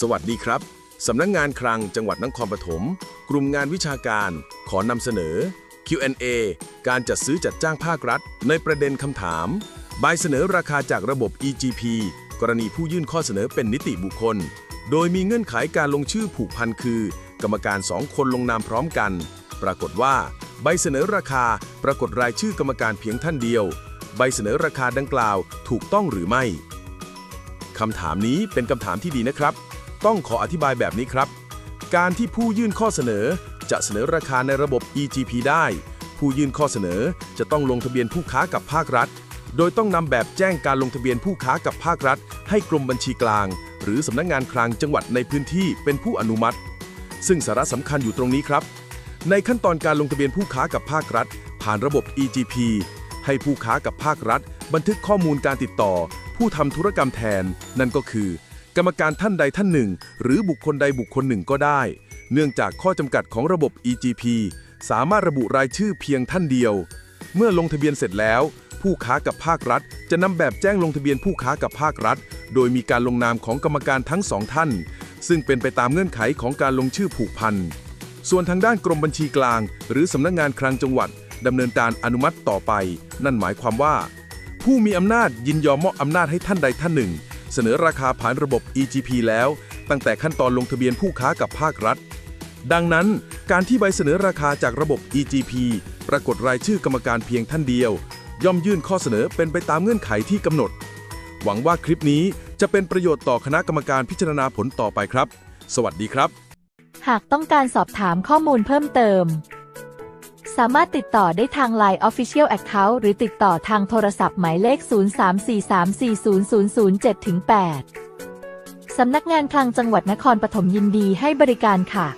สวัสดีครับ สำนักงงานคลังจังหวัดนครปฐม กลุ่มงานวิชาการ ขอนำเสนอ Q&A การจัดซื้อจัดจ้างภาครัฐ ในประเด็นคำถาม ใบเสนอราคาจากระบบ EGP กรณีผู้ยื่นข้อเสนอเป็นนิติบุคคล โดยมีเงื่อนไขการลงชื่อผูกพันคือ กรรมการ2คนลงนามพร้อมกัน ปรากฏว่า ใบเสนอราคาปรากฏรายชื่อกรรมการเพียงท่านเดียว ใบเสนอราคาดังกล่าวถูกต้องหรือไม่คำถามนี้เป็นคำถามที่ดีนะครับ ต้องขออธิบายแบบนี้ครับ การที่ผู้ยื่นข้อเสนอจะเสนอราคาในระบบ EGP ได้ ผู้ยื่นข้อเสนอจะต้องลงทะเบียนผู้ค้ากับภาครัฐ โดยต้องนำแบบแจ้งการลงทะเบียนผู้ค้ากับภาครัฐ ให้กรมบัญชีกลาง หรือสำนักงานคลังจังหวัดในพื้นที่เป็นผู้อนุมัติ ซึ่งสาระสำคัญอยู่ตรงนี้ครับ ในขั้นตอนการลงทะเบียนผู้ค้ากับภาครัฐ ผ่านระบบ EGP ให้ผู้ค้ากับภาครัฐ บันทึกข้อมูลการติดต่อ ผู้ทำธุรกรรมแทน นั่นก็คือ รรมการท่านใดท่านหนึ่ง หรือบุคคลใดบุคคลหนึ่งก็ได้ เนื่องจากข้อจำกัดของระบบ EGP สามารถระบุรายชื่อเพียงท่านเดียว เมื่อลงทะเบียนเสร็จแล้ว ผู้ค้ากับภาครัฐ จะนำแบบแจ้งลงทะเบียนผู้ค้ากับภาครัฐ โดยมีการลงนามของกรรมการทั้งสองท่าน ซึ่งเป็นไปตามเงื่อนไขของการลงชื่อผูกพันส่วนทางด้านกรมบัญชีกลาง หรือสำนักงานคลังจังหวัดดำเนินการอนุมัติต่อไป นั่นหมายความว่า ผู้มีอำนาจยินยอมมอบอำนาจให้ท่านใดท่านหนึ่ง เสนอราคาผ่านระบบ EGP แล้ว ตั้งแต่ขั้นตอนลงทะเบียนผู้ค้ากับภาครัฐ ดังนั้น การที่ใบเสนอราคาจากระบบ EGP ปรากฏรายชื่อกรรมการเพียงท่านเดียว ย่อมยื่นข้อเสนอเป็นไปตามเงื่อนไขที่กำหนด หวังว่าคลิปนี้จะเป็นประโยชน์ต่อคณะกรรมการพิจารณาผลต่อไปครับ สวัสดีครับ หากต้องการสอบถามข้อมูลเพิ่มเติม สามารถติดต่อได้ทาง Line Official Account หรือติดต่อทางโทรศัพท์หมายเลข 0343400007-8 สำนักงานคลังจังหวัดนครปฐมยินดีให้บริการค่ะ